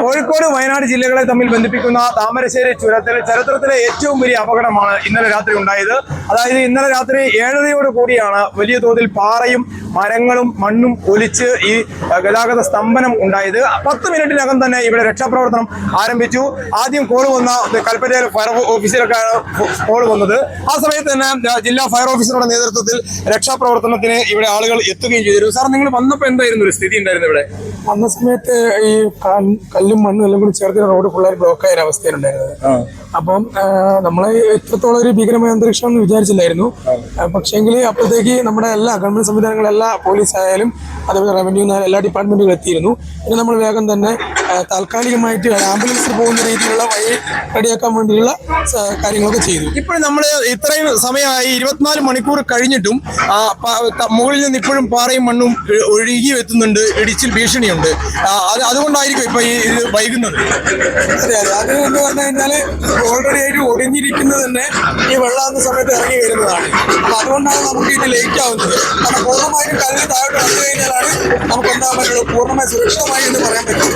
കോഴിക്കോട് വയനാട് ജില്ലകളെ തമ്മിൽ ബന്ധിപ്പിക്കുന്ന താമരശ്ശേരി ചുരത്തിൽ ചരിത്രത്തിലെ ഏറ്റവും വലിയ അപകടമാണ് ഇന്നലെ രാത്രി ഉണ്ടായത്. അതായത് ഇന്നലെ രാത്രി ഏഴരയോട് കൂടിയാണ് വലിയ തോതിൽ പാറയും മരങ്ങളും മണ്ണും ഒലിച്ച് ഈ ഗതാഗത സ്തംഭനം ഉണ്ടായത്. പത്ത് മിനിറ്റിനകം തന്നെ ഇവിടെ രക്ഷാപ്രവർത്തനം ആരംഭിച്ചു. ആദ്യം കോൾ വന്ന കൽപ്പറ്റയിൽ ഫയർ ഓഫീസിലൊക്കെയാണ് കോൾ വന്നത്. ആ സമയത്ത് തന്നെ ജില്ലാ ഫയർ ഓഫീസറുടെ നേതൃത്വത്തിൽ രക്ഷാപ്രവർത്തനത്തിന് ഇവിടെ ആളുകൾ എത്തുകയും ചെയ്തിരുന്നു. സാർ നിങ്ങൾ വന്നപ്പോൾ എന്തായിരുന്നു ഒരു സ്ഥിതി ഉണ്ടായിരുന്നു ഇവിടെ? വന്ന സമയത്ത് ഈ കല്ലും മണ്ണും എല്ലാം കൂടി ചേർത്ത് റോഡ് ഫുള്ളായി ബ്ലോക്ക് ആയ അവസ്ഥയിലുണ്ടായിരുന്നത്. അപ്പം നമ്മൾ എത്രത്തോളം ഒരു ഭീകരമായ അന്തരീക്ഷം എന്ന് വിചാരിച്ചില്ലായിരുന്നു. പക്ഷേങ്കിൽ അപ്പോഴത്തേക്ക് നമ്മുടെ എല്ലാ ഗവൺമെന്റ് സംവിധാനങ്ങളും എല്ലാ പോലീസ് ആയാലും അതുപോലെ റവന്യൂ എന്നാലും എല്ലാ ഡിപ്പാർട്ട്മെന്റുകളും എത്തിയിരുന്നു. പിന്നെ നമ്മൾ വേഗം തന്നെ താൽക്കാലികമായിട്ട് ആംബുലൻസിൽ പോകുന്ന രീതിയിലുള്ള വഴി റെഡിയാക്കാൻ വേണ്ടിയുള്ള കാര്യങ്ങളൊക്കെ ചെയ്തു. ഇപ്പോൾ നമ്മൾ ഇത്രയും സമയമായി ഇരുപത്തിനാല് മണിക്കൂർ കഴിഞ്ഞിട്ടും മുകളിൽ നിന്ന് ഇപ്പോഴും പാറയും മണ്ണും ഒഴുകി എത്തുന്നുണ്ട് ഇടിച്ചിൽ ഭീഷണിയുണ്ട് ആ, അത് അതുകൊണ്ടായിരിക്കും ഇപ്പൊ ഈ ഇത് വൈകുന്നത്. അതെ അതെ. അത് എന്ന് പറഞ്ഞു കഴിഞ്ഞാൽ ഓൾറെഡി ആയിട്ട് ഒടിഞ്ഞിരിക്കുന്നത് തന്നെ ഈ വെള്ളാകുന്ന സമയത്ത് ഇറങ്ങി വരുന്നതാണ്. അപ്പൊ അതുകൊണ്ടാണ് നമുക്ക് ഇത് ലേറ്റ് ആവുന്നത്. കാരണം പൂർണമായും കല്ല് താഴോട്ട് വന്നു കഴിഞ്ഞാലാണ് നമുക്ക് എന്താ പറ്റുള്ളൂ പൂർണമായി സുരക്ഷിതമായി എന്ന് പറയാൻ പറ്റും.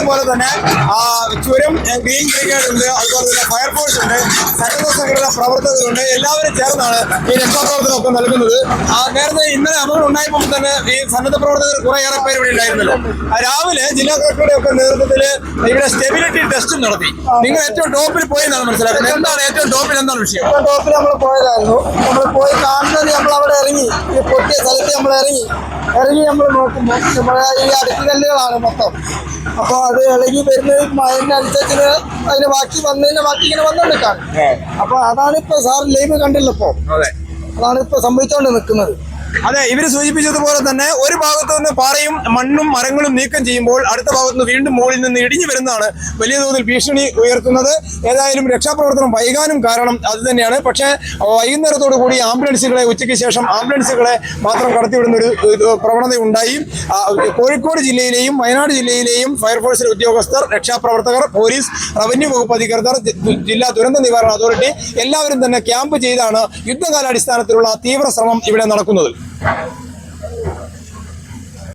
സൂചിപ്പിച്ചതുപോലെ തന്നെ ആ ചുരം ഗ്രീൻ ബ്രിഗേഡ് ഉണ്ട് അതുപോലെ തന്നെ ഫയർഫോഴ്സ് ഉണ്ട് സന്നദ്ധ സംഘടന പ്രവർത്തകരുണ്ട് എല്ലാവരും ചേർന്നാണ് ഈ രക്ഷാപ്രവർത്തനം ഒക്കെ നൽകുന്നത്. നേരത്തെ ഇന്നലെ അപകടം ഉണ്ടായപ്പോൾ തന്നെ ഈ സന്നദ്ധ പ്രവർത്തകർ കുറേയേറെ പേര് ഇവിടെ ഉണ്ടായിരുന്നല്ലോ. രാവിലെ ജില്ലാ കളക്ടറുടെ ഒക്കെ നേതൃത്വത്തിൽ ഇവിടെ സ്റ്റെബിലിറ്റി ടെസ്റ്റും നടത്തി. നിങ്ങൾ ഏറ്റവും ടോപ്പിൽ പോയി എന്നാണ് മനസ്സിലാക്കുന്നത്. എന്താണ് ഏറ്റവും ടോപ്പിൽ എന്താണ് വിഷയം? ടോപ്പിൽ നമ്മൾ പോയതായിരുന്നു. നമ്മൾ പോയി കാണുന്നത് നമ്മൾ അവിടെ ഇറങ്ങി. ഈ പൊട്ടിയ സ്ഥലത്ത് നമ്മൾ ഇറങ്ങി. ഇറങ്ങി നമ്മൾ നോക്കുമ്പോൾ നമ്മളെ ഈ അടുക്ക് കല്ലുകളാണ് മൊത്തം. അപ്പോൾ അത് ഇളകി വരുന്നത് അതിനനുസരിച്ച് അതിന് ബാക്കി വന്നതിന്റെ ബാക്കി ഇങ്ങനെ വന്നുകൊണ്ടിരിക്കാണ് അപ്പൊ അതാണ് ഇപ്പൊ സാർ ലൈവ് കണ്ടില്ലപ്പോ. അതെ. അതാണ് ഇപ്പൊ സംഭവിച്ചോണ്ട് നിൽക്കുന്നത് അതെ ഇവർ സൂചിപ്പിച്ചതുപോലെ തന്നെ ഒരു ഭാഗത്തു നിന്ന് പാറയും മണ്ണും മരങ്ങളും നീക്കം ചെയ്യുമ്പോൾ അടുത്ത ഭാഗത്ത് നിന്ന് വീണ്ടും മുകളിൽ നിന്ന് ഇടിഞ്ഞു വരുന്നതാണ് വലിയ തോതിൽ ഭീഷണി ഉയർത്തുന്നത്. ഏതായാലും രക്ഷാപ്രവർത്തനം വൈകാനും കാരണം അത് തന്നെയാണ്. പക്ഷേ വൈകുന്നേരത്തോടു കൂടി ആംബുലൻസുകളെ ഉച്ചയ്ക്ക് ശേഷം ആംബുലൻസുകളെ മാത്രം കടത്തിവിടുന്ന ഒരു പ്രവണത ഉണ്ടായി കോഴിക്കോട് ജില്ലയിലെയും വയനാട് ജില്ലയിലെയും ഫയർഫോഴ്സിലെ ഉദ്യോഗസ്ഥർ രക്ഷാപ്രവർത്തകർ പോലീസ് റവന്യൂ വകുപ്പ് അധികൃതർ ജില്ലാ ദുരന്ത നിവാരണ അതോറിറ്റി എല്ലാവരും തന്നെ ക്യാമ്പ് ചെയ്താണ് യുദ്ധകാലാടിസ്ഥാനത്തിലുള്ള തീവ്ര ശ്രമം ഇവിടെ നടക്കുന്നത്. Thank you.